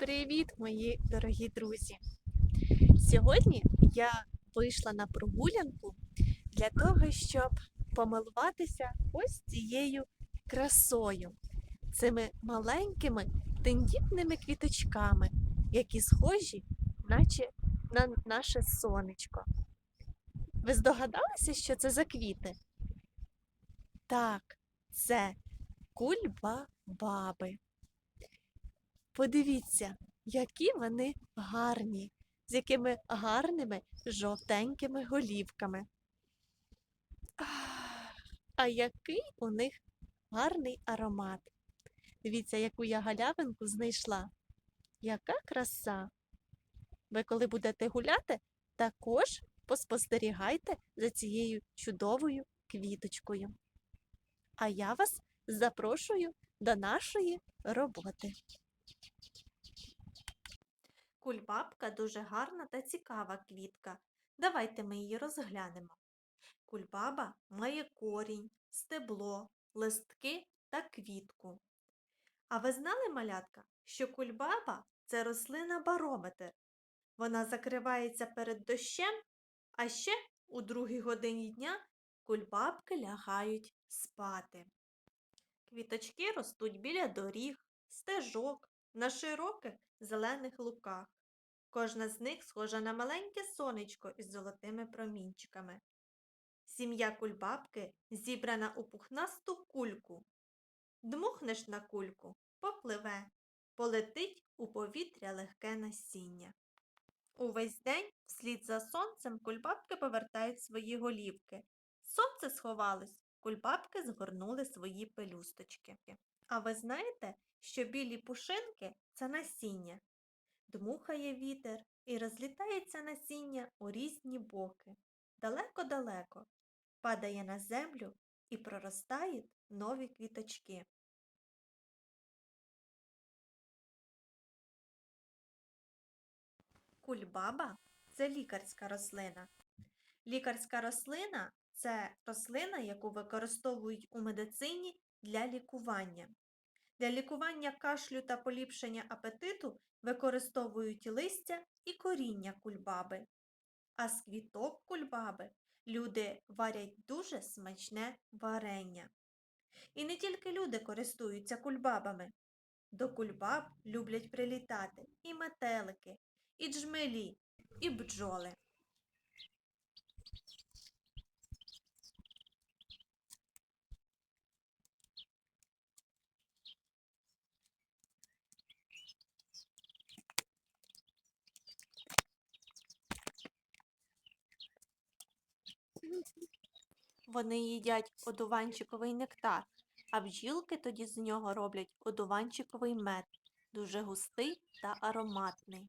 Привіт, мої дорогі друзі! Сьогодні я вийшла на прогулянку для того, щоб помилуватися ось цією красою, цими маленькими тендітними квіточками, які схожі, наче на наше сонечко. Ви здогадалися, що це за квіти? Так, це кульбабаби. Подивіться, які вони гарні, з якими гарними жовтенькими голівками. А який у них гарний аромат. Дивіться, яку я галявинку знайшла. Яка краса! Ви, коли будете гуляти, також поспостерігайте за цією чудовою квіточкою. А я вас запрошую до нашої роботи. Кульбабка дуже гарна та цікава квітка. Давайте ми її розглянемо. Кульбаба має корінь, стебло, листки та квітку. А ви знали, малятка, що кульбаба це рослина барометр. Вона закривається перед дощем, а ще у другій годині дня кульбабки лягають спати. Квіточки ростуть біля доріг, стежок, на широких зелених луках. Кожна з них схожа на маленьке сонечко із золотими промінчиками. Сім'я кульбабки зібрана у пухнасту кульку. Дмухнеш на кульку, попливе, полетить у повітря легке насіння. Увесь день вслід за сонцем кульбабки повертають свої голівки. Сонце сховалось, кульбабки згорнули свої пелюсточки. А ви знаєте, що білі пушинки це насіння. Дмухає вітер і розлітається насіння у різні боки. Далеко-далеко падає на землю і проростають нові квіточки. Кульбаба це лікарська рослина. Лікарська рослина це рослина, яку використовують у медицині для лікування. Для лікування кашлю та поліпшення апетиту використовують листя і коріння кульбаби. А з квіток кульбаби люди варять дуже смачне варення. І не тільки люди користуються кульбабами. До кульбаб люблять прилітати і метелики, і джмелі, і бджоли. Вони їдять одуванчиковий нектар, а бджілки тоді з нього роблять одуванчиковий мед, дуже густий та ароматний.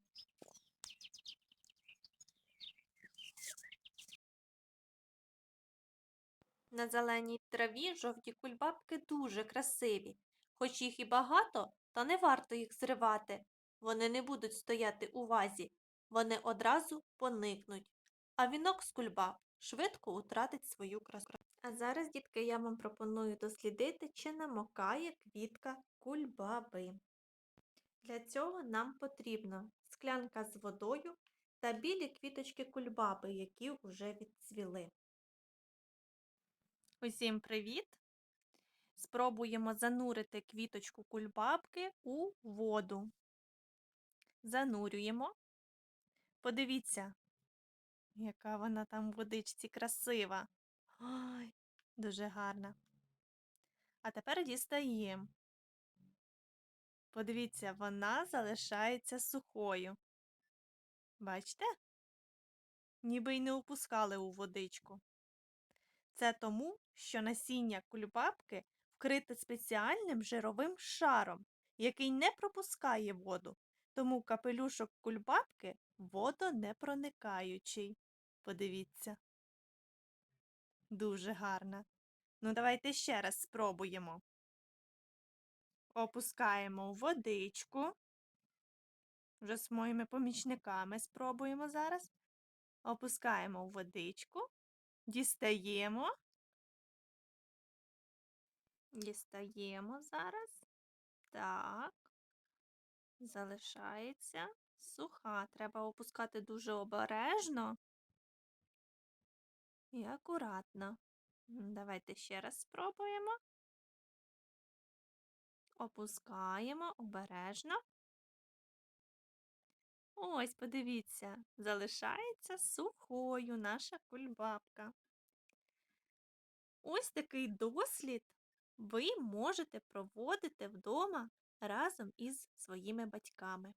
На зеленій траві жовті кульбабки дуже красиві. Хоч їх і багато, та не варто їх зривати. Вони не будуть стояти у вазі, вони одразу поникнуть. А вінок з кульбаб швидко утратить свою красу. А зараз, дітки, я вам пропоную дослідити, чи намокає квітка кульбаби. Для цього нам потрібно склянка з водою та білі квіточки кульбаби, які вже відцвіли. Усім привіт! Спробуємо занурити квіточку кульбабки у воду. Занурюємо. Подивіться, яка вона там в водичці красива. Ой, дуже гарна. А тепер дістаємо. Подивіться, вона залишається сухою. Бачите? Ніби й не опускали у водичку. Це тому, що насіння кульбабки вкрите спеціальним жировим шаром, який не пропускає воду, тому капелюшок кульбабки водонепроникаючий. Подивіться. Дуже гарна. Ну, давайте ще раз спробуємо. Опускаємо в водичку. Вже з моїми помічниками спробуємо зараз. Опускаємо в водичку. Дістаємо. Дістаємо зараз. Так. залишається суха. Треба опускати дуже обережно і акуратно. Давайте ще раз спробуємо. Опускаємо обережно. Ось, подивіться, залишається сухою наша кульбабка. Ось такий дослід ви можете проводити вдома разом із своїми батьками.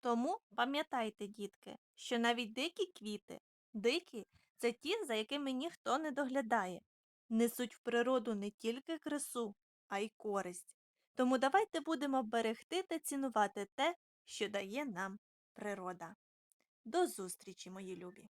Тому пам'ятайте, дітки, що навіть дикі квіти, дикі це ті, за якими ніхто не доглядає, несуть в природу не тільки красу, а й користь. Тому давайте будемо берегти та цінувати те, що дає нам природа. До зустрічі, мої любі!